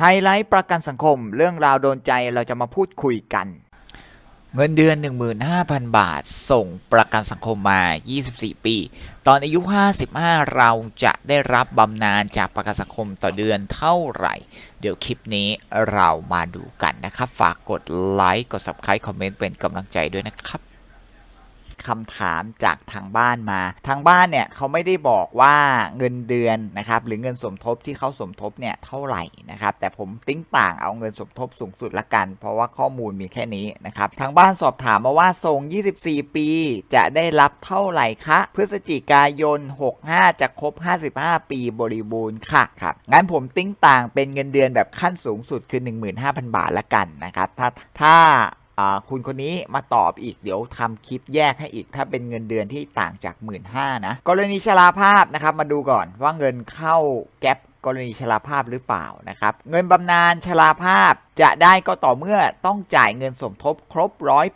ไฮไลท์ประกันสังคม เรื่องราวโดนใจเราจะมาพูดคุยกัน เงินเดือน 15,000 บาท ส่งประกันสังคมมา 24 ปี ตอนอายุ 55 เราจะได้รับบำนาญจากประกันสังคมต่อเดือนเท่าไหร่ เดี๋ยวคลิปนี้เรามาดูกันนะครับ ฝากกดไลค์กด subscribe คอมเมนต์เป็นกำลังใจด้วยนะครับ คำถามจากทางบ้านมา ทางบ้านเนี่ยเขาไม่ได้บอกว่าเงินเดือนนะครับหรือเงินสมทบที่เขาสมทบเนี่ยเท่าไหร่นะครับแต่ผมติ้งต่างเอาเงินสมทบสูงสุดละกัน เพราะว่าข้อมูลมีแค่นี้นะครับทางบ้านสอบถามมาว่าทรง 24 ปี จะได้รับเท่าไหร่คะพฤศจิกายน 65 จะครบ 55 ปีบริบูรณ์ค่ะครับงั้นผมติ้งต่างเป็นเงินเดือนแบบขั้นสูงสุดคือ 15,000 บาทละกันนะครับถ้าถ้าอ่า คุณคนนี้มาตอบอีกเดี๋ยวทำคลิปแยกให้อีก ถ้าเป็นเงินเดือนที่ต่างจาก 1 5ื่นนะกรณีชราภาพนะครับมาดูก่อนว่าเงินเข้าแก๊ปกรณีชราภาพหรือเปล่านะครับ เงินบำนาญชราภาพจะได้ก็ต่อเมื่อต้องจ่ายเงินสมทบครบ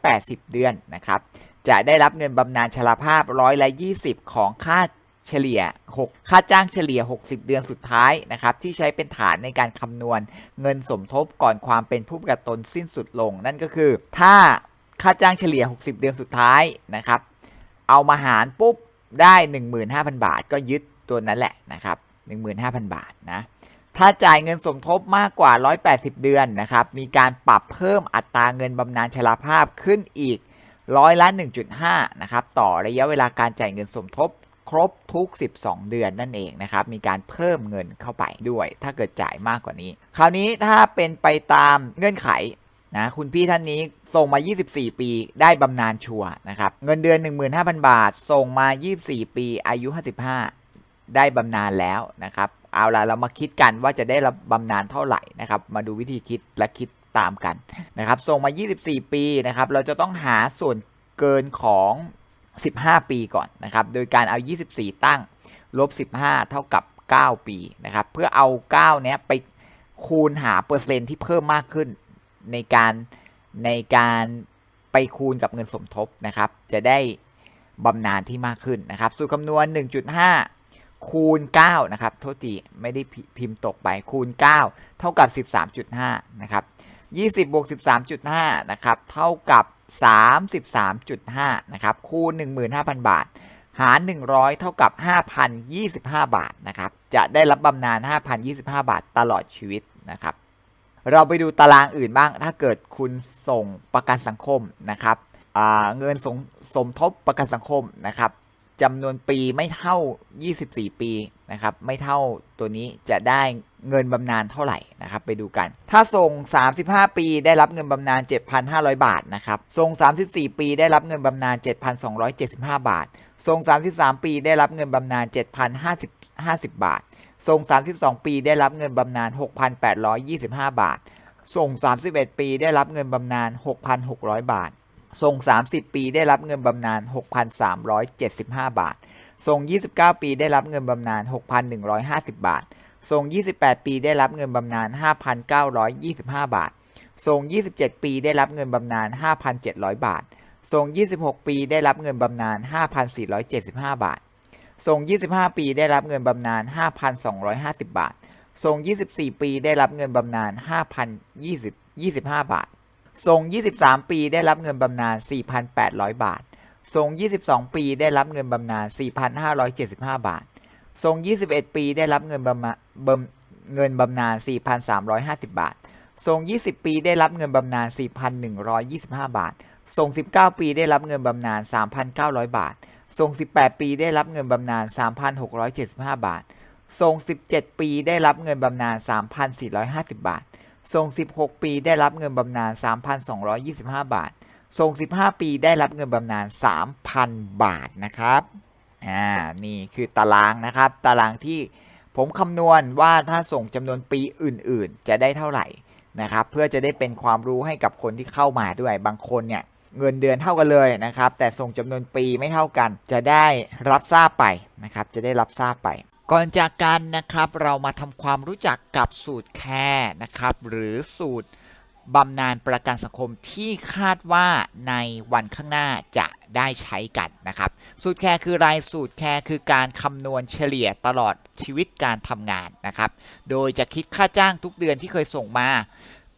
180 เดือนนะครับ จะได้รับเงินบำนาญชราภาพร้อยละ20 ของค่า เฉลี่ย 6 ค่าจ้างเฉลี่ย 60 เดือนสุดท้ายนะครับที่ใช้เป็นฐานในการคำนวณเงินสมทบก่อนความเป็นผู้ประกันตนสิ้นสุดลง นั่นก็คือ ถ้าค่าจ้างเฉลี่ย 60 เดือนสุดท้ายนะครับ เอามาหารปุ๊บได้ 15,000 บาท ก็ยึดตัวนั้นแหละนะครับ 15,000 บาทนะถ้าจ่ายเงินสมทบมากกว่า 180 เดือนนะครับ มีการปรับเพิ่มอัตราเงินบำนาญชราภาพขึ้นอีกร้อยละ1.5นะครับ ต่อระยะเวลาการจ่ายเงินสมทบ ครบทุก 12 เดือนนั่นเองนะครับ มีการเพิ่มเงินเข้าไปด้วย ถ้าเกิดจ่ายมากกว่านี้ คราวนี้ถ้าเป็นไปตามเงื่อนไขนะคุณพี่ท่านนี้ส่งมา 24 ปีได้บำนาญชัวนะครับเงินเดือน 15,000 บาท ส่งมา 24 ปีอายุ 55 ได้บำนาญแล้วนะครับ เอาละเรามาคิดกันว่าจะได้รับบำนาญเท่าไหร่นะครับ มาดูวิธีคิดและคิดตามกันนะครับ ส่งมา 24 ปีนะครับ เราจะต้องหาส่วนเกินของ 15 ปีก่อนนะครับ โดยการเอา 24 ตั้งลบ 15 เท่ากับ 9 ปีนะครับ เพื่อเอา 9 เนี้ยไปคูณหาเปอร์เซ็นต์ที่เพิ่มมากขึ้นในการในการไปคูณกับเงินสมทบนะครับ จะได้บำนาญที่มากขึ้นนะครับ สูตรคำนวณ 1.5 คูณ 9 นะครับ โทษทีไม่ได้พิมพ์ตกไปคูณ 9 เท่ากับ 13.5 นะครับ 20บวก13.5 นะครับ เท่ากับ 33.5 นะครับ คูณ 15,000 บาท หาร 100 เท่ากับ 5,025 บาทนะครับ จะได้รับบำนาญ 5,025 บาทตลอดชีวิตนะครับ เราไปดูตารางอื่นบ้าง ถ้าเกิดคุณส่งประกันสังคมนะครับ เงินสมสมทบประกันสังคมนะครับจำนวนปีไม่เท่า 24 ปีนะครับ ไม่เท่าตัวนี้จะได้ เงินบำนาญเท่าไหร่นะครับ ไปดูกัน ถ้าส่ง 35 ปีได้รับเงินบำนาญ 7,500 บาทนะครับส่ง 34 ปีได้รับเงินบำนาญ 7,275 บาทส่ง 33 ปีได้รับเงินบำนาญ 7,050 บาทส่ง 32 ปีได้รับเงินบำนาญ 6,825 บาทส่ง 31 ปีได้รับเงินบำนาญ 6,600 บาทส่ง 30 ปีได้รับเงินบำนาญ 6,375 บาทส่ง 29 ปีได้รับเงินบำนาญ 6,150 บาท ส่ง28 ปีได้รับเงินบำนาญ 5,925 บาทส่ง27 ปีได้รับเงินบำนาญ 5,700 บาทส่ง26 ปีได้รับเงินบำนาญ 5,475 บาทส่ง25 ปีได้รับเงินบำนาญ 5,250 บาทส่ง24 ปีได้รับเงินบำนาญ 5,020 25บาทส่ง23 ปีได้รับเงินบำนาญ 4,800 บาทส่ง22 ปีได้รับเงินบำนาญ 4,575 บาท ส่ง21 ปีได้รับเงินบำนาญบำเงินบำนาญ4,350 บาทส่ง20 ปีได้รับเงินบำนาญ4,125 บาทส่ง19 ปีได้รับเงินบำนาญ3,900 บาทส่ง18 ปีได้รับเงินบำนาญ3,675 บาทส่ง17 ปีได้รับเงินบำนาญ3,450 บาทส่ง16 ปีได้รับเงินบำนาญ3,225 บาทส่ง15 ปีได้รับเงินบำนาญ3,000 บาทนะครับ อ่านี่คือตารางนะครับ ตารางที่ผมคำนวณว่าถ้าส่งจำนวนปีอื่นๆ จะได้เท่าไหร่นะครับ เพื่อจะได้เป็นความรู้ให้กับคนที่เข้ามาด้วยบางคนเนี่ยเงินเดือนเท่ากันเลยนะครับ แต่ส่งจำนวนปีไม่เท่ากัน จะได้รับทราบไปนะครับ จะได้รับทราบไป ก่อนจากกันนะครับ เรามาทำความรู้จักกับสูตรแคร์นะครับ หรือสูตร บำนาญประกันสังคมที่คาดว่าในวันข้างหน้าจะได้ใช้กันนะครับ สูตรแคร์คืออะไรสูตรแคร์คือการคำนวณเฉลี่ยตลอดชีวิตการทำงานนะครับ โดยจะคิดค่าจ้างทุกเดือนที่เคยส่งมา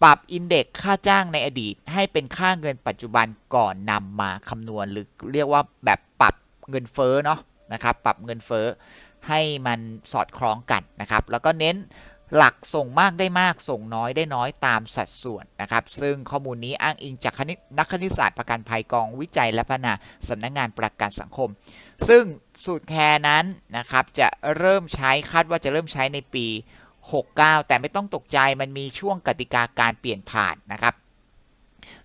ปรับอินเด็กค่าจ้างในอดีต ให้เป็นค่าเงินปัจจุบันก่อนนำมาคำนวณหรือเรียกว่าแบบปรับเงินเฟ้อเนาะนะครับ ปรับเงินเฟ้อให้มันสอดคล้องกันนะครับ แล้วก็เน้น หลักส่งมากได้มากส่งน้อยได้น้อยตามสัดส่วนนะครับ ซึ่งข้อมูลนี้อ้างอิงจากคณิตนักคณิตศาสตร์ประกันภัยกองวิจัยและพัฒนาสำนักงานประกันสังคม ซึ่งสูตรแคร์นั้นนะครับจะเริ่มใช้คาดว่าจะเริ่มใช้ในปี 69 แต่ไม่ต้องตกใจมันมีช่วงกติกาการเปลี่ยนผ่านนะครับ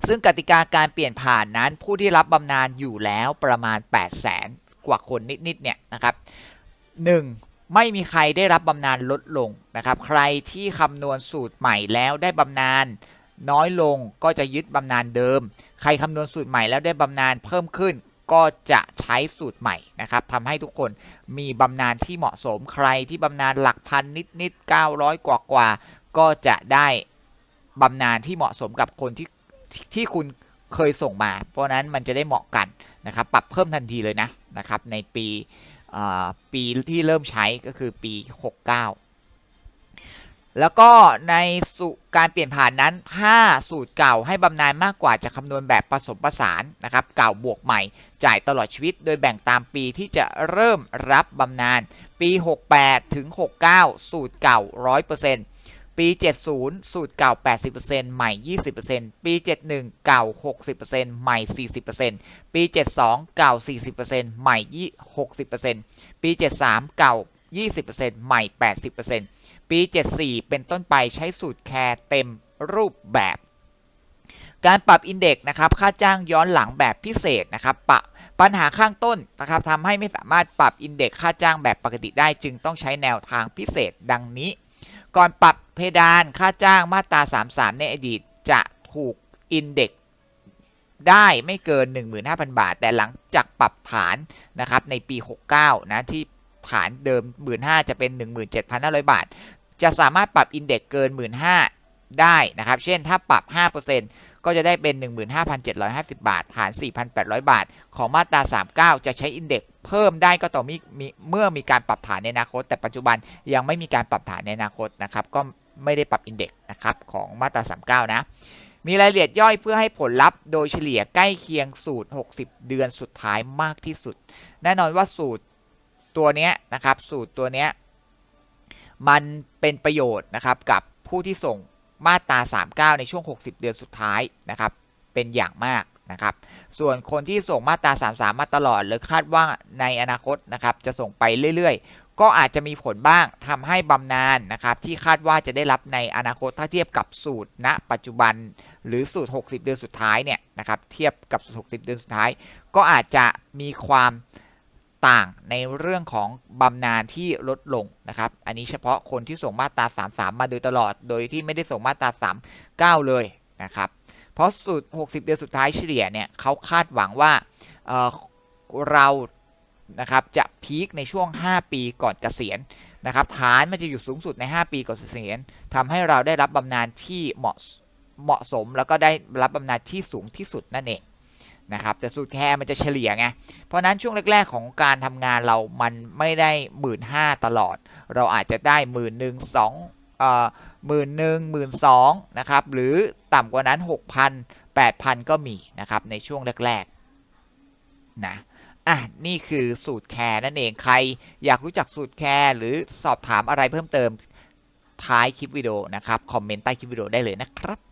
ซึ่งกติกาการเปลี่ยนผ่านนั้นผู้ที่รับบำนาญอยู่แล้วประมาณ 8 0 0แสนกว่าคนนิดๆเนี่ยนะครับ 1. ไม่มีใครได้รับบำนาญลดลงนะครับ ใครที่คำนวณสูตรใหม่แล้วได้บำนาญน้อยลงก็จะยึดบำนาญเดิม ใครคำนวณสูตรใหม่แล้วได้บำนาญเพิ่มขึ้น ก็จะใช้สูตรใหม่นะครับทำให้ทุกคนมีบำนาญที่เหมาะสม ใครที่บำนาญหลักพันนิดนิดๆ900 กว่ากว่าก็จะได้บำนาญที่เหมาะสมกับคนที่ที่คุณเคยส่งมา เพราะนั้นมันจะได้เหมาะกันนะครับ ปรับเพิ่มทันทีเลยนะนะครับ ในปี ปีที่เริ่มใช้ก็คือปี 69 แล้วก็ในสูการเปลี่ยนผ่านนั้น ถ้าสูตรเก่าให้บำนาญมากกว่าจะคำนวณแบบผสมผสานนะครับ เก่าบวกใหม่ จ่ายตลอดชีวิต โดยแบ่งตามปีที่จะเริ่มรับบำนาญปี 68 ถึง 69 สูตรเก่า 100% ปี 70 สูตรเก่า 80%ใหม่ 20%ปี 71 เก่า 60%ใหม่ 40%ปี 72 เก่า 40%ใหม่ 60%ปี 73 เก่า 20%ใหม่ 80%ปี 74 เป็นต้นไปใช้สูตรแคร์เต็มรูปแบบ การปรับอินเด็กซ์นะครับ ค่าจ้างย้อนหลังแบบพิเศษนะครับปะปัญหาข้างต้นนะครับทำให้ไม่สามารถปรับอินเด็กซ์ค่าจ้างแบบปกติได้ จึงต้องใช้แนวทางพิเศษดังนี้ ก่อนปรับเพดานค่าจ้างมาตรา 33 ในอดีตจะถูกอินเด็กได้ไม่เกิน 15,000 บาท แต่หลังจากปรับฐานนะครับในปี 69 นะที่ฐานเดิม 15,000 จะเป็น 17,500 บาท จะสามารถปรับอินเด็กเกิน 15,000 ได้นะครับ เช่นถ้าปรับ 5% ก็จะได้เป็น 15,750 บาท ฐาน 4,800 บาท ของมาตรา 39 จะใช้อินเด็กซ์เพิ่มได้ก็ต่อมีมีเมื่อมีการปรับฐานในอนาคต แต่ปัจจุบันยังไม่มีการปรับฐานในอนาคตนะครับก็ไม่ได้ปรับอินเด็กซ์นะครับของมาตรา39 นะมีรายละเอียดย่อยเพื่อให้ผลลัพธ์โดยเฉลี่ยใกล้เคียงสูตร 60 เดือนสุดท้ายมากที่สุด แน่นอนว่าสูตรตัวนี้นะครับ สูตรตัวนี้มันเป็นประโยชน์นะครับกับผู้ที่ส่ง มาตรา 39 ในช่วง 60 เดือนสุดท้ายนะครับเป็นอย่างมากนะครับส่วนคนที่ส่งมาตรา 33 มาตลอด หรือคาดว่าในอนาคตนะครับจะส่งไปเรื่อยๆ ก็อาจจะมีผลบ้างทำให้บำนาญนะครับที่คาดว่าจะได้รับในอนาคตถ้าเทียบกับสูตรณ ปัจจุบัน หรือสูตร 60 เดือนสุดท้ายเนี่ยนะครับเทียบกับสูตร 60 เดือนสุดท้าย ก็อาจจะมีความ ต่างในเรื่องของบำนาญที่ลดลงนะครับ อันนี้เฉพาะคนที่ส่งมาตรา 33 มาโดยตลอด โดยที่ไม่ได้ส่งมาตรา 39 เลยนะครับ เพราะสูตร60 เดือนสุดท้ายเฉลี่ยเนี่ยเขาคาดหวังว่าเเรานะครับจะพีคในช่วง 5 ปีก่อนเกษียณนะครับ ฐานมันจะอยู่สูงสุดใน 5 ปีก่อนเกษียณทำให้เราได้รับบำนาญที่เหมาะเหมาะสม แล้วก็ได้รับบำนาญที่สูงที่สุดนั่นเอง นะครับแต่สูตรแคร์มันจะเฉลี่ยไงเพราะนั้นช่วงแรก ๆ ของการทำงานเรามันไม่ได้หมื่นห้าตลอด เราอาจจะได้หมื่นหนึ่งสองเอ่อหมื่นหนึ่งหมื่นสองนะครับหรือต่ำกว่านั้นหกพันแปดพันก็มีนะครับในช่วงแรกๆนะอะนี่คือสูตรแคร์นั่นเองใครอยากรู้จักสูตรแคร์หรือสอบถามอะไรเพิ่มเติมท้ายคลิปวิดีโอนะครับ คอมเมนต์ใต้คลิปวิดีโอได้เลยนะครับ